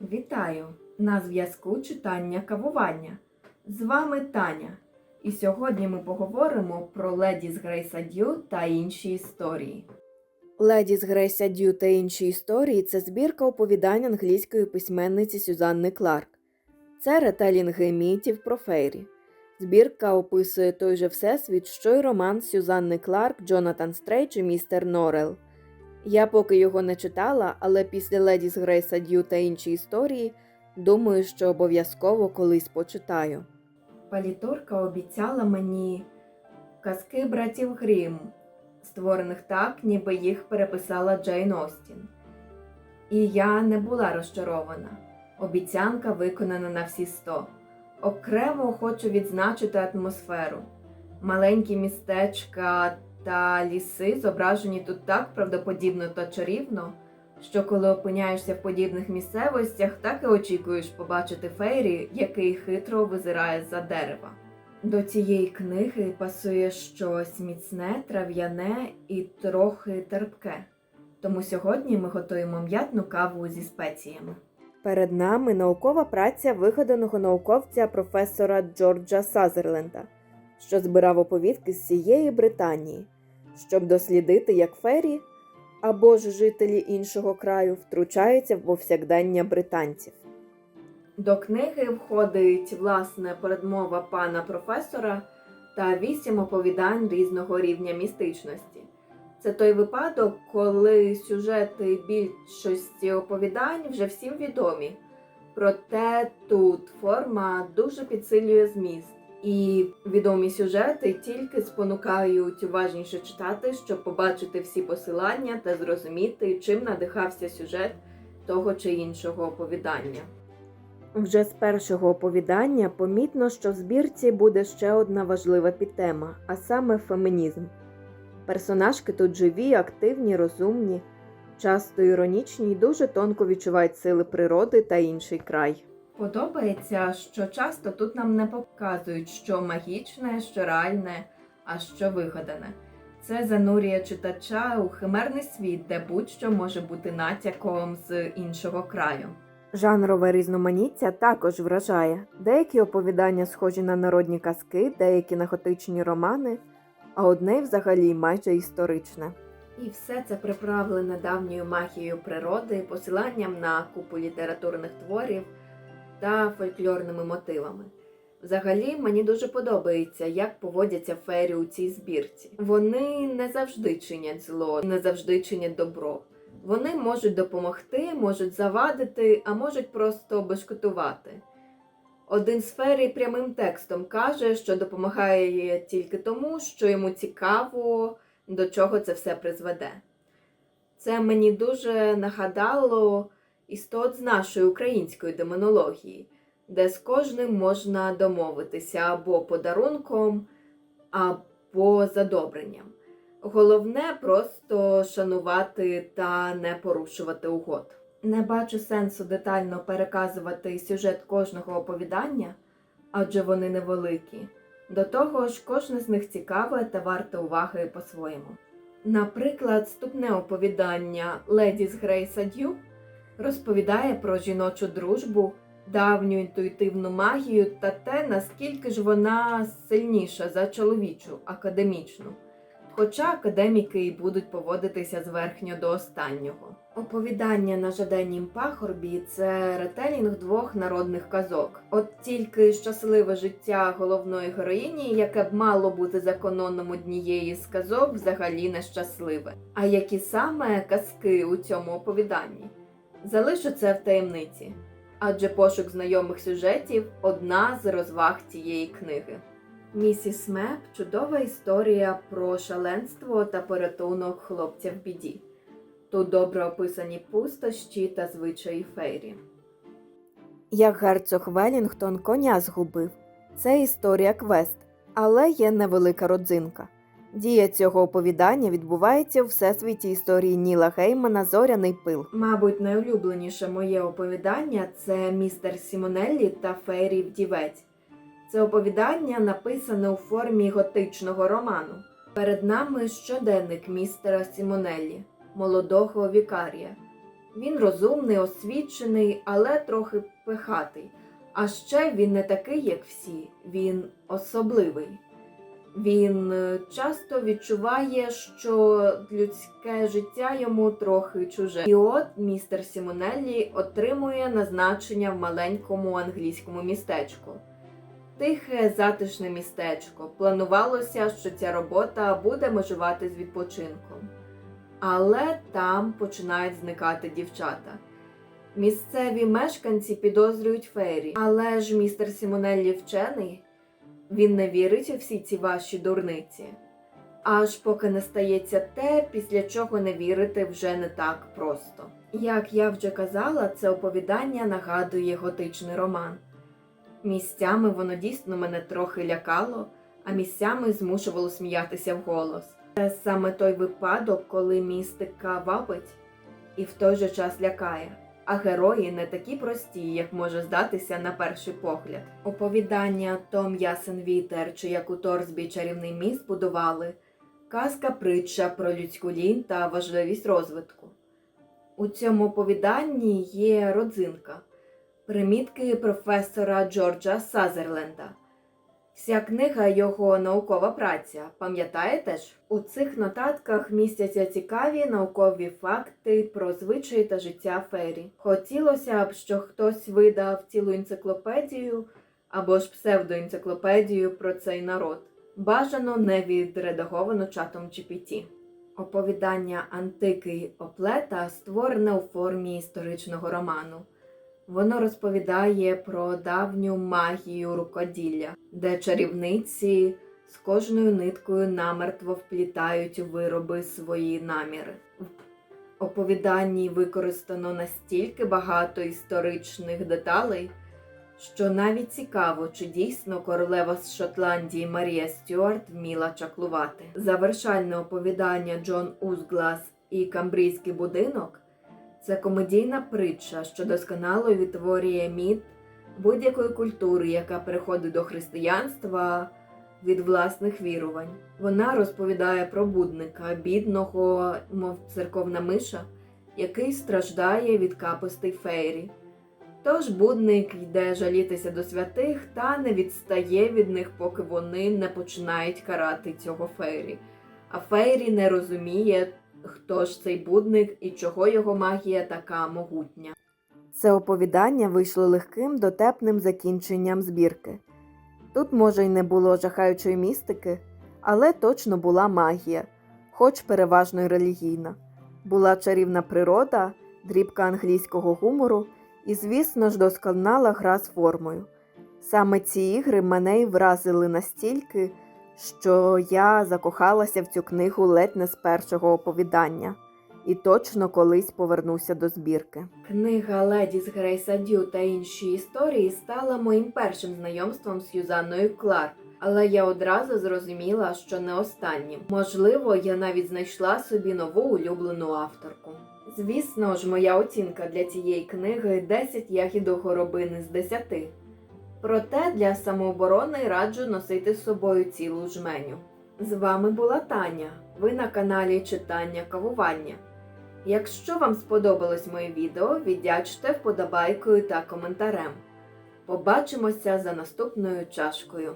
Вітаю! На зв'язку читання кавування. З вами Таня. І сьогодні ми поговоримо про леді з Грейса Дю та інші історії. Леді з Грейса Дю та інші історії це збірка оповідань англійської письменниці Сюзанни Кларк. Це ретелінги мітів про фейрі. Збірка описує той же всесвіт, що й роман Сюзанни Кларк, Джонатан Стрейдж і містер Норел. Я поки його не читала, але після леді з Грейса Дю та інші історії думаю, що обов'язково колись почитаю. Палітурка обіцяла мені казки братів Грім, створених так, ніби їх переписала Джейн Остін. І я не була розчарована. Обіцянка виконана на всі сто. Окремо хочу відзначити атмосферу. Маленькі містечка та ліси зображені тут так правдоподібно та чарівно, що коли опиняєшся в подібних місцевостях, так і очікуєш побачити фейрі, який хитро визирає за дерева. До цієї книги пасує щось міцне, трав'яне і трохи терпке. Тому сьогодні ми готуємо м'ятну каву зі спеціями. Перед нами наукова праця вигаданого науковця професора Джорджа Сазерленда, що збирав оповідки з всієї Британії, щоб дослідити, як фері або ж жителі іншого краю втручаються в повсякдення британців. До книги входить власне передмова пана професора та вісім оповідань різного рівня містичності. Це той випадок, коли сюжети більшості оповідань вже всім відомі. Проте тут форма дуже підсилює зміст, і відомі сюжети тільки спонукають уважніше читати, щоб побачити всі посилання та зрозуміти, чим надихався сюжет того чи іншого оповідання. Вже з першого оповідання помітно, що в збірці буде ще одна важлива підтема, а саме фемінізм. Персонажки тут живі, активні, розумні, часто іронічні і дуже тонко відчувають сили природи та інший край. Подобається, що часто тут нам не показують, що магічне, що реальне, а що вигадане. Це занурює читача у химерний світ, де будь-що може бути натяком з іншого краю. Жанрове різноманіття також вражає. Деякі оповідання схожі на народні казки, деякі на готичні романи, а одне взагалі майже історичне. І все це приправлене давньою магією природи, посиланням на купу літературних творів та фольклорними мотивами. Взагалі, мені дуже подобається, як поводяться фері у цій збірці. Вони не завжди чинять зло, не завжди чинять добро. Вони можуть допомогти, можуть завадити, а можуть просто бешкотувати. Один з фері прямим текстом каже, що допомагає тільки тому, що йому цікаво, до чого це все призведе. Це мені дуже нагадало істот з нашої української демонології, де з кожним можна домовитися або подарунком, або задобренням. Головне просто шанувати та не порушувати угод. Не бачу сенсу детально переказувати сюжет кожного оповідання, адже вони невеликі. До того ж, кожне з них цікаве та варте уваги по-своєму. Наприклад, вступне оповідання Леді з Грейса Дю розповідає про жіночу дружбу, давню інтуїтивну магію та те, наскільки ж вона сильніша за чоловічу, академічну. Хоча академіки й будуть поводитися зверхньо до останнього. Оповідання на жаденнім пахорбі це ретелінг двох народних казок. От тільки щасливе життя головної героїні, яке б мало бути за каноном однієї з казок, взагалі нещасливе. А які саме казки у цьому оповіданні? Залишу це в таємниці, адже пошук знайомих сюжетів одна з розваг цієї книги. Місіс Меп чудова історія про шаленство та порятунок хлопця в біді. Тут добре описані пустощі та звичаї фейрі. Як герцог Велінгтон коня згубив. Це історія квест, але є невелика родзинка. Дія цього оповідання відбувається у всесвіті історії Ніла Геймана Зоряний пил. Мабуть, найулюбленіше моє оповідання це містер Сімонеллі та Фейрі Вдівець. Це оповідання написане у формі готичного роману. Перед нами щоденник містера Сімонеллі, молодого вікарія. Він розумний, освічений, але трохи пихатий. А ще він не такий, як всі, він особливий. Він е, часто відчуває, що людське життя йому трохи чуже. І от містер Сімонеллі отримує назначення в маленькому англійському містечку. Тихе, затишне містечко. Планувалося, що ця робота буде межувати з відпочинком. Але там починають зникати дівчата. Місцеві мешканці підозрюють Фері, але ж містер Сімонеллі вчений. Він не вірить у всі ці ваші дурниці. Аж поки не стається те, після чого не вірити вже не так просто. Як я вже казала, це оповідання нагадує готичний роман. Місцями воно дійсно мене трохи лякало, а місцями змушувало сміятися вголос. Це саме той випадок, коли містика вабить і в той же час лякає. А герої не такі прості, як може здатися на перший погляд. Оповідання Том Ясен Вітер чи як у Торсбі чарівний міст будували казка притча про людську лінь та важливість розвитку. У цьому оповіданні є родзинка, примітки професора Джорджа Сазерленда. Вся книга його наукова праця. Пам'ятаєте ж? У цих нотатках містяться цікаві наукові факти про звичаї та життя фері. Хотілося б, що хтось видав цілу енциклопедію або ж псевдоенциклопедію про цей народ. Бажано не відредаговану чатом GPT. Оповідання антики Оплета створене у формі історичного роману. Воно розповідає про давню магію рукоділля, де чарівниці з кожною ниткою намертво вплітають у вироби свої наміри. В оповіданні використано настільки багато історичних деталей, що навіть цікаво, чи дійсно королева з Шотландії Марія Стюарт вміла чаклувати. Завершальне оповідання Джон Узглас і Камбрійський будинок. Це комедійна притча, що досконало відтворює міт будь-якої культури, яка переходить до християнства від власних вірувань. Вона розповідає про будника, бідного, мов церковна миша, який страждає від капостей фейрі. Тож будник йде жалітися до святих та не відстає від них, поки вони не починають карати цього фейрі. А фейрі не розуміє, хто ж цей будник і чого його магія така могутня. Це оповідання вийшло легким дотепним закінченням збірки. Тут, може, й не було жахаючої містики, але точно була магія, хоч переважно й релігійна. Була чарівна природа, дрібка англійського гумору і, звісно ж, досконала гра з формою. Саме ці ігри мене й вразили настільки, що я закохалася в цю книгу ледь не з першого оповідання і точно колись повернуся до збірки. Книга Леді з Грейса Дю та інші історії стала моїм першим знайомством з Юзанною Кларк, але я одразу зрозуміла, що не останнім. Можливо, я навіть знайшла собі нову улюблену авторку. Звісно ж, моя оцінка для цієї книги 10 ягідок горобини з 10. Проте для самооборони раджу носити з собою цілу жменю. З вами була Таня. Ви на каналі Читання Кавування. Якщо вам сподобалось моє відео, віддячте вподобайкою та коментарем. Побачимося за наступною чашкою.